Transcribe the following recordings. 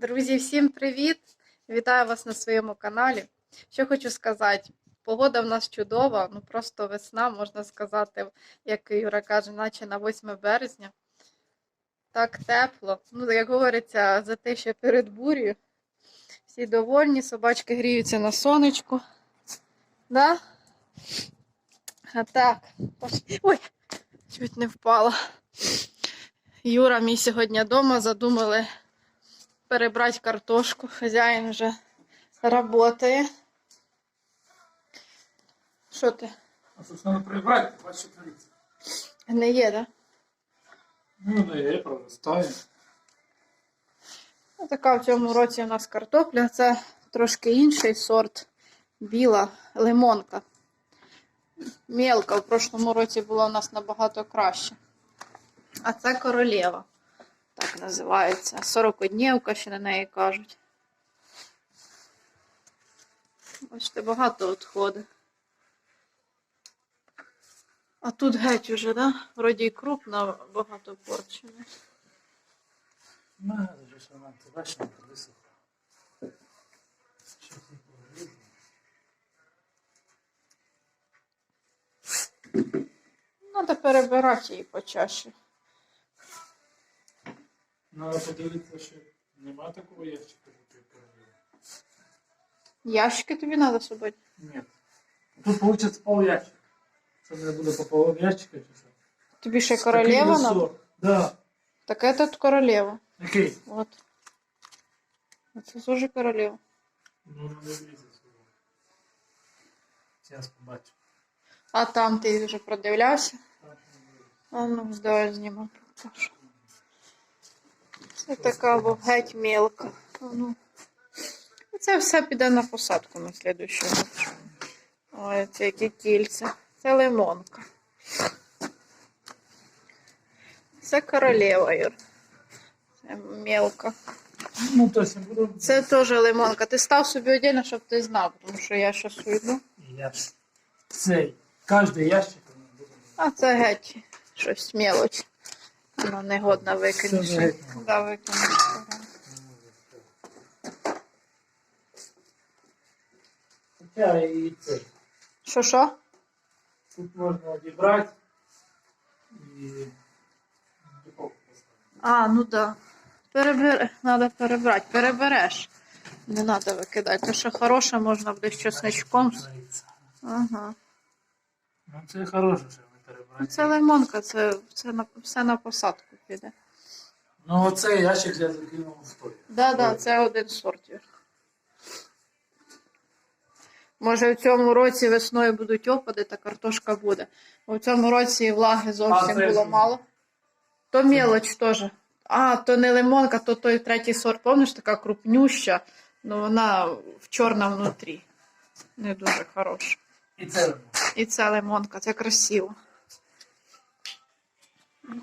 Друзі, всім привіт! Вітаю вас на своєму каналі. Що хочу сказати, погода в нас чудова, ну просто весна, можна сказати, як Юра каже, наче на 8 березня. Так тепло. Ну, як говориться, за те, що перед бурею. Всі довольні, собачки гріються на сонечку. Да? А так. Ой, чуть не впала. Юра мій сьогодні вдома задумали перебрати картошку. Хазяїн вже працює. Що ти? А тут треба прибрати, ти бачиш, дивіться. Не є, да? Ну, не є, проростає. Ну, така в цьому році у нас картопля. Це трошки інший сорт. Біла лимонка. Мелка. В прошлому році була у нас набагато краще. А це королева. Так називається. 40-днівка ще на неї кажуть. Бачите, багато відходить. А тут геть уже, да? Вроді і крупна, багато порчена. На, вже ж вона, ти бачиш, вона висохла. Щось їй. Треба перебирати її почаще. Треба подивитися, що нема такого ящика, що ти перебив. Ящики тобі треба собі. Ні. Тут виходить пол ящика. Це не буде по половину ящика чи що? Тобі ще Такий королева висок. надо? Да. Так это тут королева. Який? Вот. Це теж королева. Ну, не влізе сюди. Зараз побачу. А там ти вже продивлявся? Так, не влізе. А ну, здавай зніму. покажу. Це така бо геть мелка. А Ну. Це все піде на посадку на рік. Ой, це які кільця. Це лимонка. Це королева, Юр. Це мелка. Ну, то буду... Це теж лимонка. Ти став собі отдельно, щоб ти знав, тому що я щось уйду. Я ж цей, кожний ящик. А це геть щось мелоч. Вона негодна. Це негодна. Да, викинеш. Хоча і цей. Що що? Тут можна одібрати і духовку поставити. А, ну да. Перебер... Надо перебрати. Перебереш. Не треба викидати. То, що хороше, можна буде з чесничком. Ага. Ну це хороше, Ну. Це лимонка, це, це на, все на посадку піде. Ну оцей ящик я закинув в той. Да, да, це один сорт. Може, в цьому році весною будуть опади, та картошка буде. Бо в цьому році влаги зовсім А, це було ж- мало. То мелоч теж. А, то не лимонка, то той третій сорт, помниш, така крупнюща, ну вона в чорна внутрі. Не дуже хороша. І це. І це лимонка, це красиво.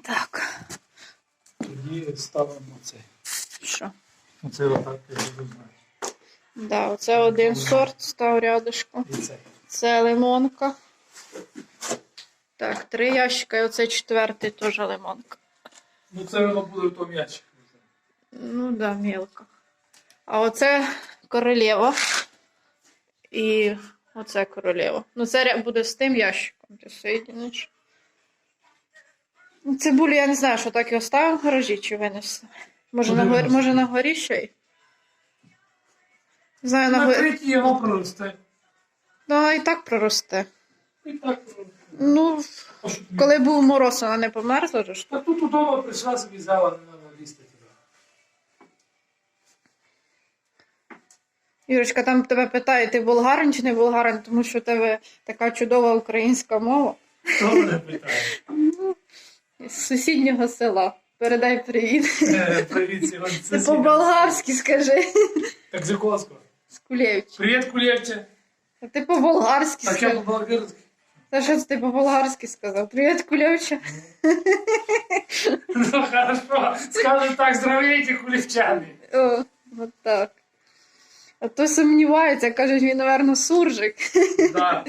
Так, Тоді ставимо цей. що? Оце отак я буду знати. Да, оце один сорт став рядышком. І цей. Це лимонка. Так, три ящика, і оце четвертий теж лимонка. Ну це воно буде в тому ящику. вже. Ну да, мелко. А оце королева. І оце королева. Ну, це ря- буде з тим ящиком, ти соєдиниш. Ну, Цибулю я не знаю, що так його ставимо в гаражі чи винести. Може, на, горі, може на горі ще й? Не Знаю, на горі. Накриті його проросте. Да, і так проросте. І так проросте. Ну, А що тобі? коли був мороз, вона не померзла ж. Та тут удома прийшла собі взяла, не треба лізти туди. Юрочка, там тебе питає, ти болгарин чи не болгарин, тому що у тебе така чудова українська мова. Хто мене питає? Ну, з сусіднього села. Передай привіт. Е, Привіт, сьогодні Ти по-болгарськи скажи. Так Зюковського. З Кулєвич. Привіт, Кулєвче. А ти по-болгарськи Так я скажи. по-болгарськи. Та що це ти по-болгарськи сказав? Привіт, Кулєвча. Ну, хорошо. Скажем так, здравейте, кулівчани. О, от так. А то сумнівається, кажуть, він, напевно, суржик. Да.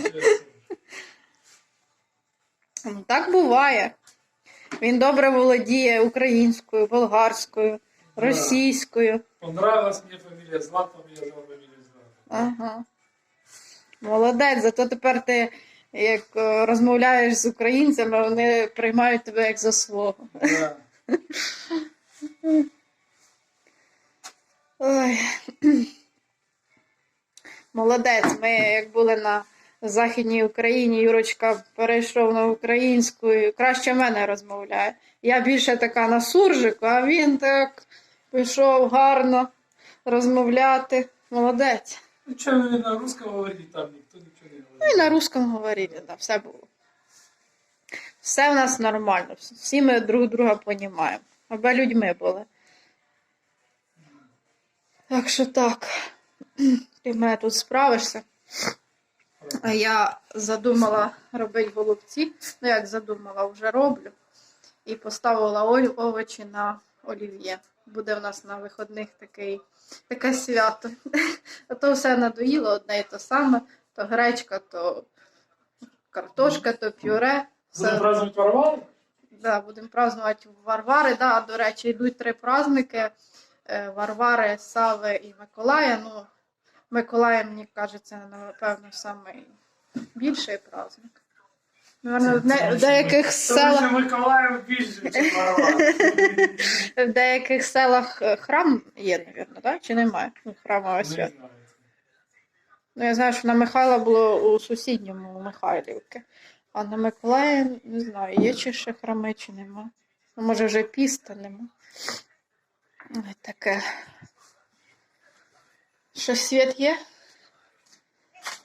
Ну, Так буває. Він добре володіє українською, болгарською, російською. Понравилась мені фамілія Златова, я взяв фамілію Златова. Ага. Молодець, зато тепер ти як е, розмовляєш з українцями, вони приймають тебе як за свого. Да. Ой. Молодець. Ми як були на Західній Україні, Юрочка перейшов на українську і краще мене розмовляє. Я більше така на суржику, а він так пішов гарно розмовляти. Молодець. Ну, чого ви на русском говорите, там ніхто нічого не Ну і на русском говорили, да, все було. Все в нас нормально, всі ми друг друга понімаємо. Аби людьми були. Так що так. Ти в мене тут справишся. А я задумала робити голубці. Ну, як задумала, вже роблю. І поставила овочі на олів'є. Буде в нас на виходних такий, таке свято. А то все надоїло одне і те саме. То гречка, то картошка, то пюре. Будемо Все, празднувати Варвару? да, будемо празднувати Варвари. Да, до речі, йдуть три праздники. Е, Варвари, Сави і Миколая. Ну, Миколая, мені кажеться, напевно, найбільший праздник. Наверно, в, не- в деяких Тому селах, що Миколаїв більше, ніж в деяких селах е, храм є, мабуть, да? чи немає? Ну, Не знаю. Ну, я знаю, що на Михайла було у сусідньому у Михайлівки. А на Миколая, не знаю, є чи ще храми, чи нема. Ну, може, вже піста нема. Ой, таке. Що світ є?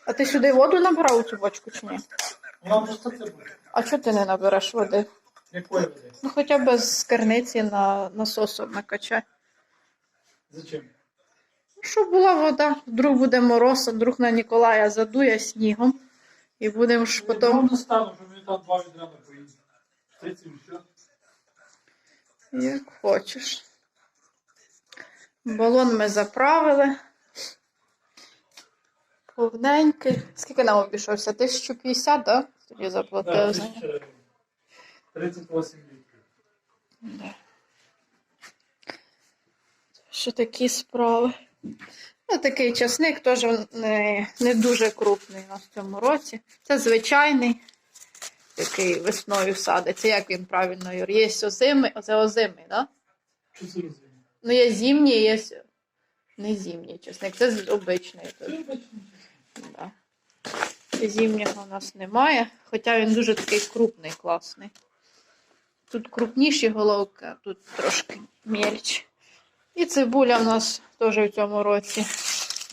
А ти сюди воду набрав у цю бочку чи ні? Це буде. А чого ти не набереш води? Якої води? Ну хоча б з керниці на насосом накачай. Зачем? Ну, Щоб була вода, вдруг буде мороз, а вдруг на Ніколая задує снігом. І будемо ж Потім... Я стану, що мені там два відра все. Як хочеш. Балон ми заправили. Повненький. Скільки нам обійшовся? 1050, так? Да? Тоді заплатили за нього. 38 літрів. Да. Що такі справи. Ну, такий часник теж не, не дуже крупний у нас в цьому році. Це звичайний, який весною садиться. Як він правильно Юр? Є озимий, оце озимий, так? Да? Це? Ну, є зимній, є не зимній чесник. Це обичний. Це бачиш. Да. Зимнього у нас немає, хоча він дуже такий крупний, класний. Тут крупніші головки, а тут трошки мельче. І цибуля в нас теж в цьому році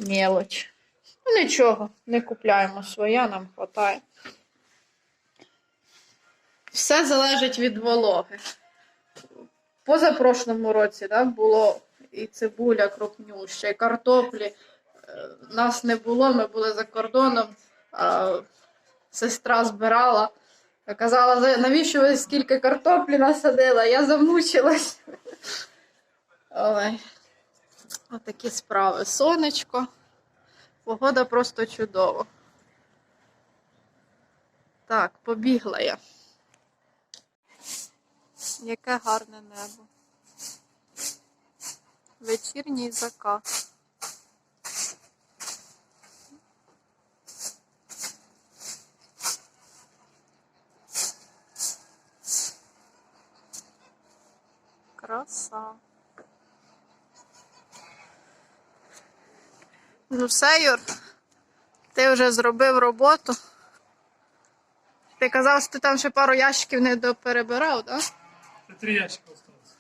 мелоч. Ну нічого, не купляємо своя, нам вистачає. Все залежить від вологи. Позапрошлому році да, було і цибуля крупнюща, і картоплі. Нас не було, ми були за кордоном. Сестра збирала. Казала, навіщо ви скільки картоплі насадила? Я замучилась. Ой. Отакі справи. Сонечко. Погода просто чудова. Так, побігла я. Яке гарне небо. Вечірній закат. Краса. Ну все, Юр. Ти вже зробив роботу. Ти казав, що ти там ще пару ящиків не доперебирав, так? Це три ящика осталось.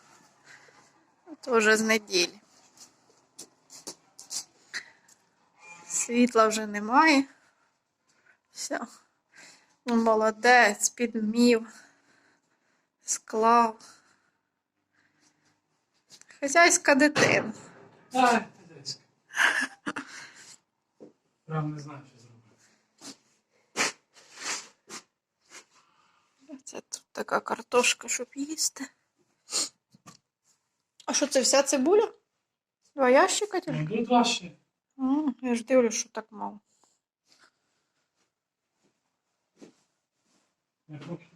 То вже з неділі. Світла вже немає. Все. Ну, молодець, підмів, склав. Хазяйська дитина. Ти. Прям не знаю, що зробити. Це тут така картошка, щоб їсти. А що це вся цибуля? Два ящика тільки? Ну, тут важче. А, я ж дивлюсь, що так мало. Я трохи.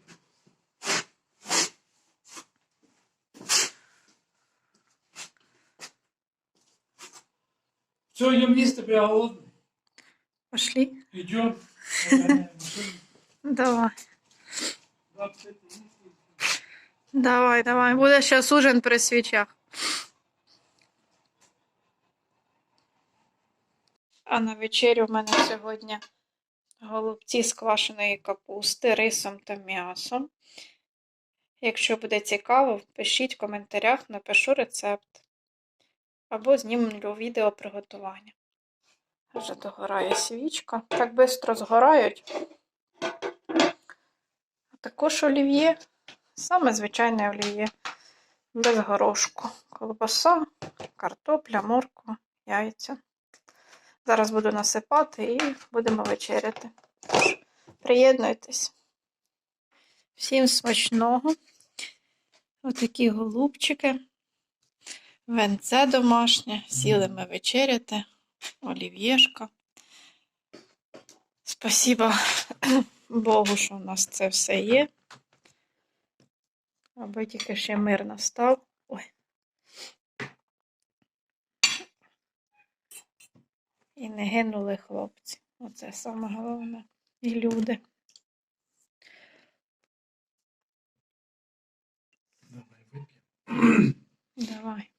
Все, идем есть, я голодный. Пошли. Идем. Давай. Давай, давай. Буде зараз ужин при свічах. А на вечерю в мене сьогодні голубці з квашеної капусти, рисом та м'ясом. Якщо буде цікаво, пишіть в коментарях, напишу рецепт. Або знімлю відео приготування. Вже догорає свічка. Так швидко згорають. А також олів'є. Саме звичайне олів'є. Без горошку. Колбаса, картопля, морква, яйця. Зараз буду насипати і будемо вечеряти. Приєднуйтесь. Всім смачного. Отакі голубчики. Венце домашнє. Сіли ми вечеряти. Олів'єшка. Спасибо Богу, що у нас це все є. Аби тільки ще мир настав. Ой. І не гинули хлопці. Оце саме головне. І люди. Давай,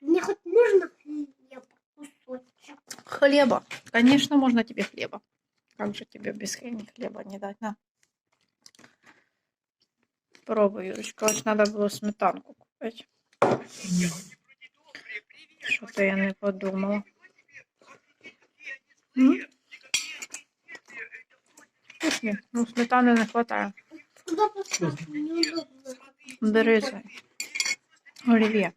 Мне хоть можно хлеб кусочек? Хлеба. Конечно, можно тебе хлеба. Как же тебе без хле- хлеба не дать? На. Пробуй, Юрочка. Ось надо було сметанку купити. Що то я не подумала. М? Ну, сметани не? Неудобно. Бери це. Олів'є.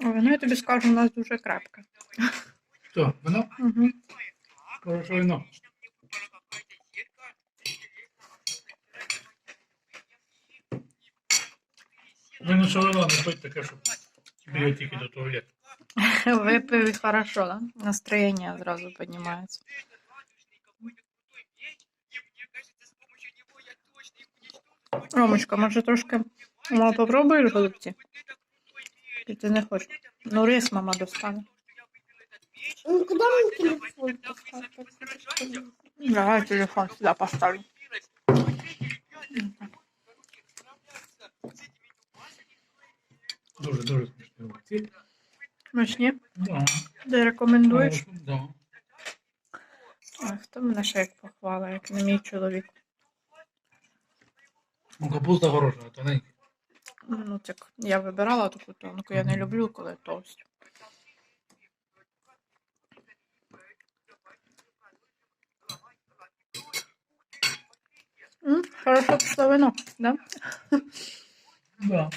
Ой, ну я тобі скажу, у нас дуже крепке. Что, вино? Угу. Хорошо вино. Ну, що вино не пить таке, щоб біля тільки до туалету. Випив і хорошо, да? Настроєння зразу піднімається. Ромочка, може трошки мама попробуєш голубці? Чи ти не хочеш? Ну, рис мама достане. Ну, куда мне телефон поставить? Давай телефон сюди поставлю. Дуже, дуже смачні голубці. Смачні? Да. Ти рекомендуєш? Да. Ой, хто мене ще як похвала, як не мій чоловік. Ну, капуста хороша, тоненька. Ну, так я вибирала таку тонку, я не люблю, коли товсть. М, Хорошо пішло вино, да? Да.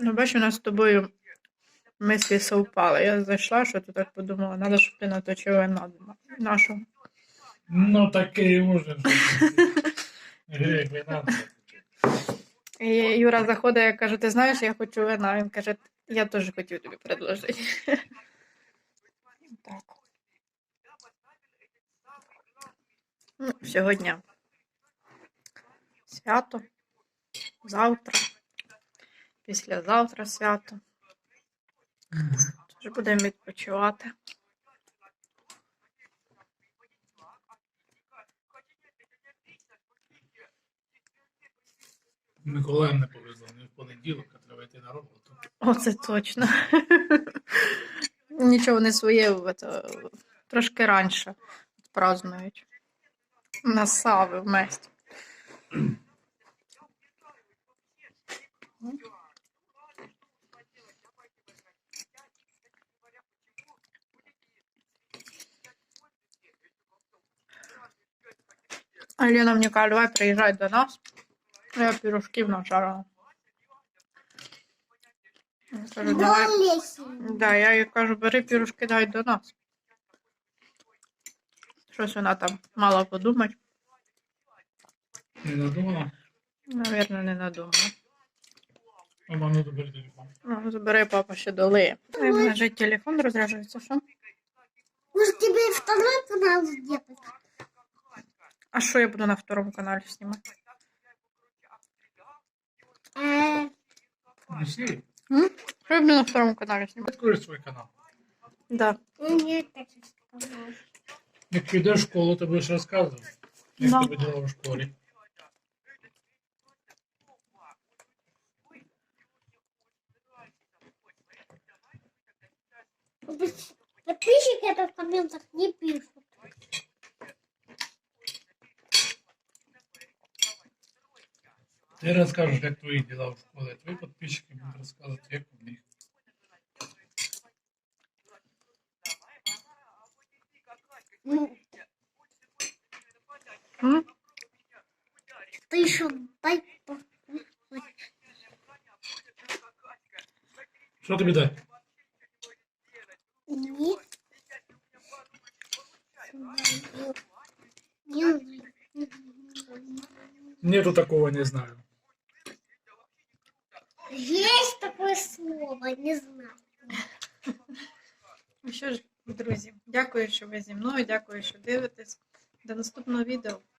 Ну, бачиш, у нас з тобою мислі совпали. Я зайшла, що ти так подумала, треба, щоб ти наточив вина нашу. Ну, ужин. Гріх. І Юра заходить, я кажу, ти знаєш, я хочу вина. Він каже, я теж хотів тобі предложити. Так. Ну, сьогодні свято. Завтра. Післязавтра свято. Тож будемо відпочивати. Миколаїв не повезло, не в понеділок, а треба йти на роботу. Оце точно. Нічого не своє трошки раніше празднують. На Сави в месті. А Лена мне каже, давай приезжай до нас. Я пирожків. Я кажу, давай. Да, я їй кажу, бери пірушки, дай до нас. Щось вона там мала подумати. Не надумала? Навірно, не надумала. Мама, ну добери телефон. Ну, забери папа ще долиє. Ой, в мене телефон розряджується, що? Может, тебе второй канал сделать? А що я буду на второму каналі знімати? Э, Неси. Що я буду на второму каналі знімати? Открой свой канал. Да. Нет, так и сказал. Як підеш в школу, ти будеш розказувати. Як Да. тебе діла в школі. Подписчики это в комментах не пишут. Ти розкажеш, як твої діла в школі. а Твої підписчики будуть розказувати, як у них. Ну, М? ты еще дай по- Що тобі дати? Нет. Не Нету такого, не знаю. Слово, не знаю. Ну що ж, друзі, дякую, що ви зі мною, дякую, що дивитесь. До наступного відео.